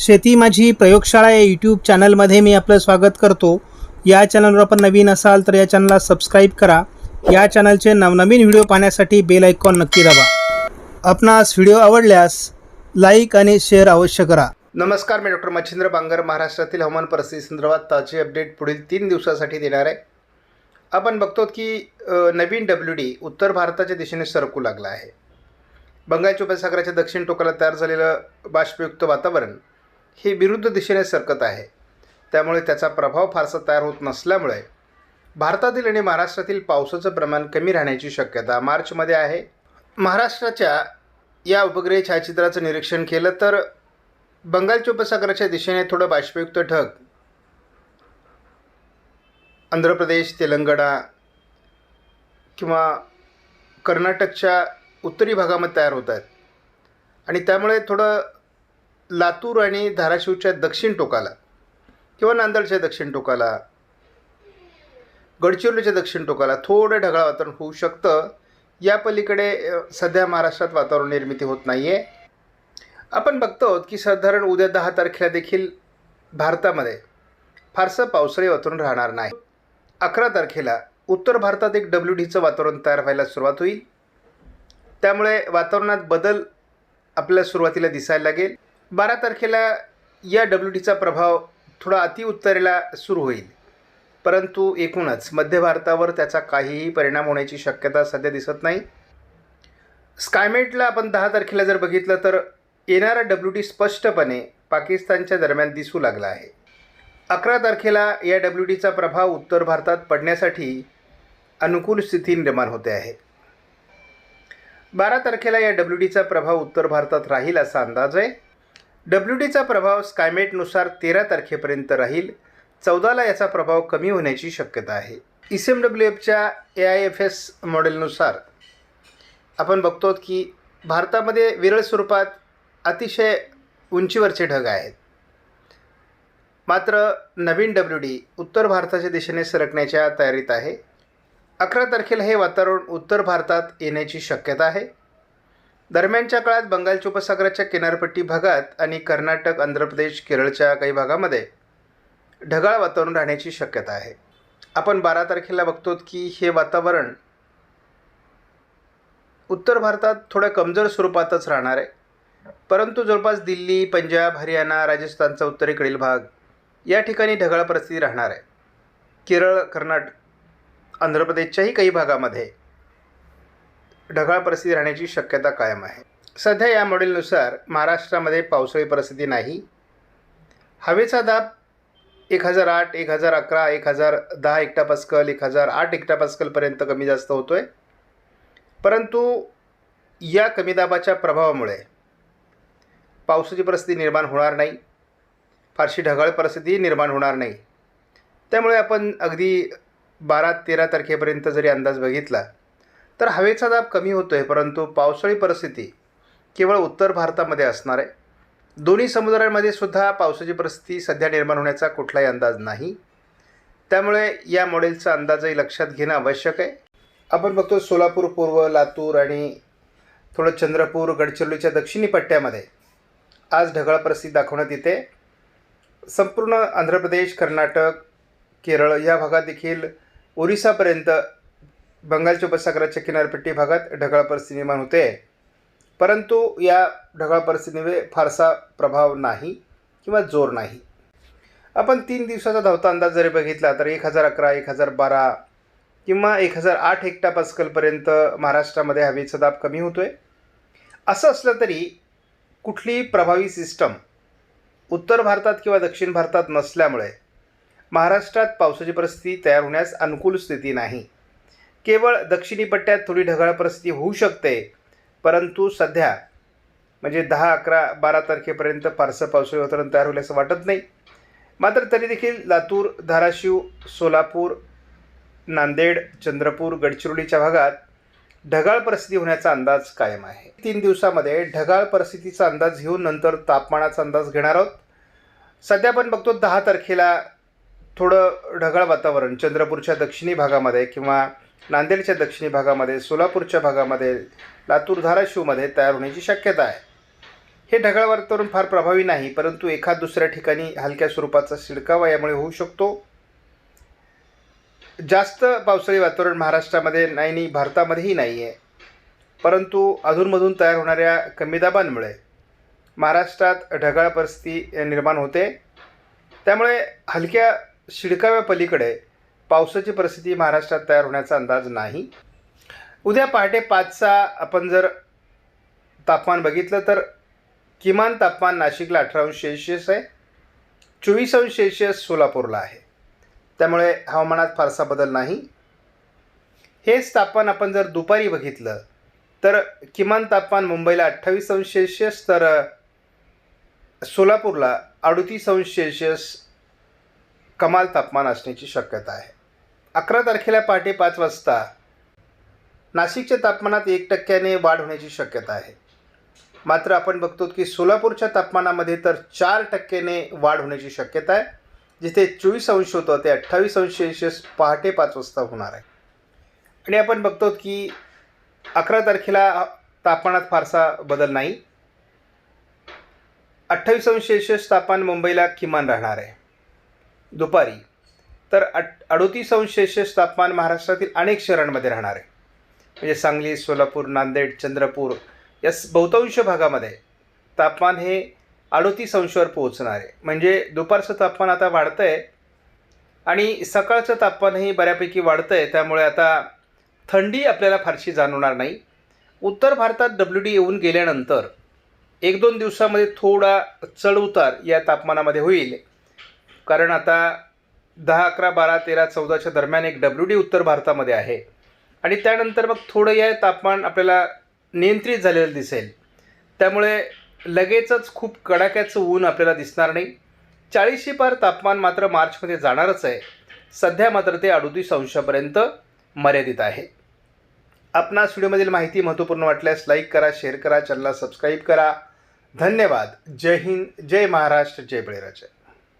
शेती माझी प्रयोगशाळा या यूट्यूब चॅनलमध्ये मी आपलं स्वागत करतो. या चॅनलवर आपण नवीन असाल तर या चॅनलला सबस्क्राईब करा. या चॅनलचे नवनवीन व्हिडिओ पाहण्यासाठी बेल आयकॉन नक्की दाबा. आपणास व्हिडिओ आवडल्यास लाईक आणि शेअर अवश्य करा. नमस्कार मी डॉक्टर मच्छिंद्र बांगर महाराष्ट्रातील हवामान परिस्थिती संदर्भात ताजी अपडेट पुढील तीन दिवसासाठी देणार आहे. आपण बघतो की नवीन डब्ल्यू डी उत्तर भारताच्या दिशेने सरकू लागला आहे. बंगालच्या उपसागराच्या दक्षिण टोकाला तयार झालेलं बाष्पयुक्त वातावरण हे विरुद्ध दिशेने सरकत आहे. त्यामुळे त्याचा प्रभाव फारसा तयार होत नसल्यामुळे भारतातील आणि महाराष्ट्रातील पावसाचं प्रमाण कमी राहण्याची शक्यता मार्चमध्ये आहे. महाराष्ट्राच्या या उपग्रह छायाचित्राचं निरीक्षण केलं तर बंगालच्या उपसागराच्या दिशेने थोडं बाष्पयुक्त ढग आंध्र प्रदेश तेलंगणा किंवा कर्नाटकच्या उत्तरी भागामध्ये तयार होत आहेत. आणि त्यामुळे थोडं लातूर आणि धाराशिवच्या दक्षिण टोकाला किंवा नांदेडच्या दक्षिण टोकाला गडचिरोलीच्या दक्षिण टोकाला थोडं ढगाळ वातावरण होऊ शकतं. या पलीकडे सध्या महाराष्ट्रात वातावरण निर्मिती होत नाही आहे आपण बघतो की साधारण उद्या दहा तारखेला देखील भारतामध्ये फारसं पावसाळी वातावरण राहणार नाही. अकरा तारखेला उत्तर भारतात एक डब्ल्यू डीचं वातावरण तयार व्हायला सुरुवात होईल. त्यामुळे वातावरणात बदल आपल्याला सुरुवातीला दिसायला लागेल. बारा तारखेला या डब्ल्यू डीचा प्रभाव थोडा अतिउत्तरेला सुरू होईल. परंतु एकूणच मध्य भारतावर त्याचा काहीही परिणाम होण्याची शक्यता सध्या दिसत नाही. स्कायमेटला आपण दहा तारखेला जर बघितलं तर येणारा डब्ल्यू डी स्पष्टपणे पाकिस्तानच्या दरम्यान दिसू लागला आहे. अकरा तारखेला या डब्ल्यू डीचा प्रभाव उत्तर भारतात पडण्यासाठी अनुकूल स्थिती निर्माण होते आहे. बारा तारखेला या डब्ल्यू डीचा प्रभाव उत्तर भारतात राहील असा अंदाज आहे. डब्ल्यू डीचा प्रभाव स्कायमेटनुसार तेरा तारखेपर्यंत राहील. चौदाला याचा प्रभाव कमी होण्याची शक्यता आहे. ई सी एम डब्ल्यू एफच्या ए आय एफ एस मॉडेलनुसार आपण बघतो की भारतामध्ये विरळ स्वरूपात अतिशय उंचीवरचे ढग आहेत. मात्र नवीन डब्ल्यू डी उत्तर भारताच्या दिशेने सरकण्याच्या तयारीत आहे. अकरा तारखेला हे वातावरण उत्तर भारतात येण्याची शक्यता आहे. दरम्यानच्या काळात बंगालच्या उपसागराच्या किनारपट्टी भागात आणि कर्नाटक आंध्र प्रदेश केरळच्या काही भागामध्ये ढगाळ वातावरण राहण्याची शक्यता आहे. आपण बारा तारखेला बघतो की हे वातावरण उत्तर भारतात थोड्या कमजोर स्वरूपातच राहणार आहे. परंतु जवळपास दिल्ली पंजाब हरियाणा राजस्थानचा उत्तरेकडील भाग या ठिकाणी ढगाळ परिस्थिती राहणार आहे. केरळ कर्नाटक आंध्र प्रदेशच्याही काही भागामध्ये ढगाळ परिस्थिती राहण्याची शक्यता कायम आहे. सध्या या मॉडेलनुसार महाराष्ट्रामध्ये पावसाळी परिस्थिती नाही. हवेचा दाब एक हजार आठ एक हजार अकरा एक हजार दहा एकटा पास्कल एक हजार आठ एकटा पास्कलपर्यंत कमी जास्त होतो आहे परंतु या कमी दाबाच्या प्रभावामुळे पावसाची परिस्थिती निर्माण होणार नाही. फारशी ढगाळ परिस्थिती निर्माण होणार नाही. त्यामुळे आपण अगदी बारा तेरा तारखेपर्यंत जरी अंदाज बघितला तर हवेचा दाब कमी होतो आहे परंतु पावसाळी परिस्थिती केवळ उत्तर भारतामध्ये असणार आहे. दोन्ही समुद्रांमध्ये सुद्धा पावसाची परिस्थिती सध्या निर्माण होण्याचा कुठलाही अंदाज नाही. त्यामुळे या मॉडेलचा अंदाजही लक्षात घेणं आवश्यक आहे. आपण बघतो सोलापूर पूर्व लातूर आणि थोडं चंद्रपूर गडचिरोलीच्या दक्षिणी पट्ट्यामध्ये आज ढगाळ परिस्थिती दाखवण्यात येते. संपूर्ण आंध्र प्रदेश कर्नाटक केरळ या भागात देखील ओरिसापर्यंत बंगालच्या उपसागराच्या किनारपट्टी भागात ढगाळ परिस्थिती निर्माण होते. परंतु या ढगाळ परिस्थितीमुळे फारसा प्रभाव नाही किंवा जोर नाही. आपण तीन दिवसाचा धावता अंदाज जरी बघितला तर एक हजार अकरा एक हजार बारा किंवा एक हजार आठ हेक्टा पास्कलपर्यंत महाराष्ट्रामध्ये हवेचा दाब कमी होतो आहे असं असलं तरी कुठलीही प्रभावी सिस्टम उत्तर भारतात किंवा दक्षिण भारतात नसल्यामुळे महाराष्ट्रात पावसाची परिस्थिती तयार होण्यास अनुकूल स्थिती नाही. केवळ दक्षिणी पट्ट्यात थोडी ढगाळ परिस्थिती होऊ शकते. परंतु सध्या म्हणजे दहा अकरा बारा तारखेपर्यंत फारसं पावसाळी वातावरण तयार होईल असं वाटत नाही. मात्र तरी देखील लातूर धाराशिव सोलापूर नांदेड चंद्रपूर गडचिरोलीच्या भागात ढगाळ परिस्थिती होण्याचा अंदाज कायम आहे. तीन दिवसामध्ये ढगाळ परिस्थितीचा अंदाज घेऊन नंतर तापमानाचा अंदाज घेणार आहोत. सध्या आपण बघतो दहा तारखेला थोडं ढगाळ वातावरण चंद्रपूरच्या दक्षिणी भागामध्ये किंवा नांदेडच्या दक्षिणी भागामध्ये सोलापूरच्या भागामध्ये लातूर धाराशिवमध्ये तयार होण्याची शक्यता आहे. हे ढगाळ वातावरण फार प्रभावी नाही परंतु एखाद दुसऱ्या ठिकाणी हलक्या स्वरूपाचा शिडकावा यामुळे होऊ शकतो. जास्त पावसाळी वातावरण महाराष्ट्रामध्ये नाही नाही भारतामध्येही नाही आहे. परंतु अधूनमधून तयार होणाऱ्या कमी दाबांमुळे महाराष्ट्रात ढगाळ परिस्थिती निर्माण होते. त्यामुळे हलक्या शिडकाव्या पलीकडे पावसाची परिस्थिती महाराष्ट्रात तयार होण्याचा अंदाज नाही. उद्या पहाटे पाचचा आपण जर तापमान बघितलं तर किमान तापमान नाशिकला अठरा अंश सेल्शियस आहे. चोवीस अंश सेल्शियस सोलापूरला आहे. त्यामुळे हवामानात फारसा बदल नाही. हेच तापमान आपण जर दुपारी बघितलं तर किमान तापमान मुंबईला अठ्ठावीस अंश सेल्शियस तर सोलापूरला अडतीस अंश सेल्शियस कमाल तापमान असण्याची शक्यता आहे. अकरा तारखेला पहाटे पाच वाजता नाशिकच्या तापमानात एक टक्क्याने वाढ होण्याची शक्यता आहे. मात्र आपण बघतो की सोलापूरच्या तापमानामध्ये तर चार टक्क्याने वाढ होण्याची शक्यता आहे जिथे चोवीस अंश होतं ते अठ्ठावीस अंश सेल्शियस पहाटे पाच वाजता होणार आहे. आणि आपण बघतो की अकरा तारखेला तापमानात फारसा बदल नाही. अठ्ठावीस अंश सेल्शियस तापमान मुंबईला किमान राहणार आहे. दुपारी तर अट अडोतीस अंश सेल्सिअस तापमान महाराष्ट्रातील अनेक शहरांमध्ये राहणार आहे. म्हणजे सांगली सोलापूर नांदेड चंद्रपूर या बहुतांश भागामध्ये तापमान हे अडोतीस अंशावर पोहोचणार आहे. म्हणजे दुपारचं तापमान आता वाढतं आहे आणि सकाळचं तापमानही बऱ्यापैकी वाढतं आहे त्यामुळे आता थंडी आपल्याला फारशी जाणवणार नाही. उत्तर भारतात डब्ल्यू डी येऊन गेल्यानंतर एक दोन दिवसामध्ये थोडा चढउतार या तापमानामध्ये होईल. कारण आता दहा अकरा बारा तेरा चौदाच्या दरम्यान एक डब्ल्यू डी उत्तर भारतामध्ये आहे. आणि त्यानंतर मग थोडं या तापमान आपल्याला नियंत्रित झालेलं दिसेल. त्यामुळे लगेचच खूप कडाक्याचं ऊन आपल्याला दिसणार नाही. चाळीसशे पार तापमान मात्र मार्चमध्ये जाणारच आहे. सध्या मात्र ते अडोतीस अंशापर्यंत मर्यादित आहे. आपणास व्हिडिओमधील माहिती महत्त्वपूर्ण वाटल्यास लाईक करा शेअर करा चॅनलला सबस्क्राईब करा. धन्यवाद. जय हिंद जय महाराष्ट्र जय बळीराजा.